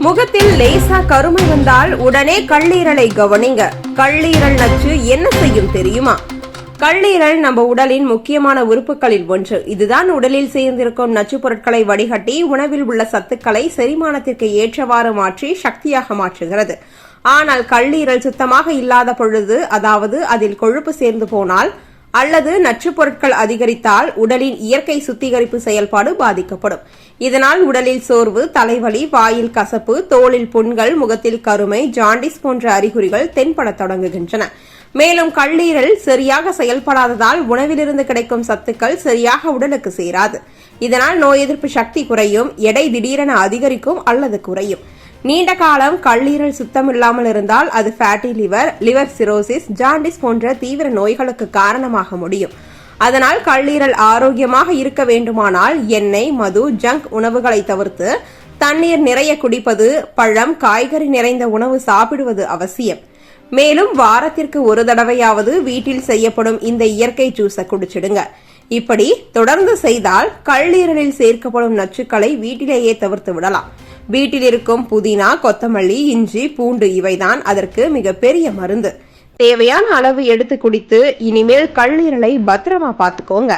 முகத்தில் லேசா கருமை வந்தால் உடனே கல்லீரலை கவனிங்க. கல்லீரல் நச்சு என்ன செய்யும் தெரியுமா? கல்லீரல் நம்ம உடலின் முக்கியமான உறுப்புகளில் ஒன்று. இதுதான் உடலில் சேர்ந்திருக்கும் நச்சுப் பொருட்களை வடிகட்டி உணவில் உள்ள சத்துக்களை செரிமானத்திற்கு ஏற்றவாறு மாற்றி சக்தியாக மாற்றுகிறது. ஆனால் கல்லீரல் சுத்தமாக இல்லாத பொழுது அதாவது அதில் கொழுப்பு சேர்ந்து போனால் அல்லது நச்சுப் பொருட்கள் அதிகரித்தால் உடலின் இயற்கை சுத்திகரிப்பு செயல்பாடு பாதிக்கப்படும். இதனால் உடலில் சோர்வு தலைவலி வாயில் கசப்பு தோளில் புண்கள் முகத்தில் கருமை ஜாண்டிஸ் போன்ற அறிகுறிகள் தென்படத் தொடங்குகின்றன. மேலும் கல்லீரல் சரியாக செயல்படாததால் உணவிலிருந்து கிடைக்கும் சத்துக்கள் சரியாக உடலுக்கு சேராது. இதனால் நோய் எதிர்ப்பு சக்தி குறையும் எடை திடீரென அதிகரிக்கும் அல்லது குறையும். நீண்ட காலம் கல்லீரல் சுத்தமில்லாமல் இருந்தால் அது fatty liver liver cirrhosis jaundice போன்ற தீவிர நோய்களுக்கு காரணமாக முடியும். அதனால் கல்லீரல் ஆரோக்கியமாக இருக்க வேண்டுமானால் எண்ணெய் மது ஜங்க் உணவுகளை தவிர்த்து தண்ணீர் நிறைய குடிப்பது பழம் காய்கறி நிறைந்த உணவு சாப்பிடுவது அவசியம். மேலும் வாரத்திற்கு ஒரு தடவையாவது வீட்டில் செய்யப்படும் இந்த இயற்கை ஜூஸை குடிச்சிடுங்க. இப்படி தொடர்ந்து செய்தால் கல்லீரலில் சேர்க்கப்படும் நச்சுக்களை வீட்டிலேயே தவிர்த்து விடலாம். வீட்டில் இருக்கும் புதினா கொத்தமல்லி இஞ்சி பூண்டு இவைதான் அதற்கு மிகப்பெரிய மருந்து. தேவையான அளவு எடுத்து குடித்து இனிமேல் கல்லீரலை பத்திரமா பார்த்துக்கோங்க.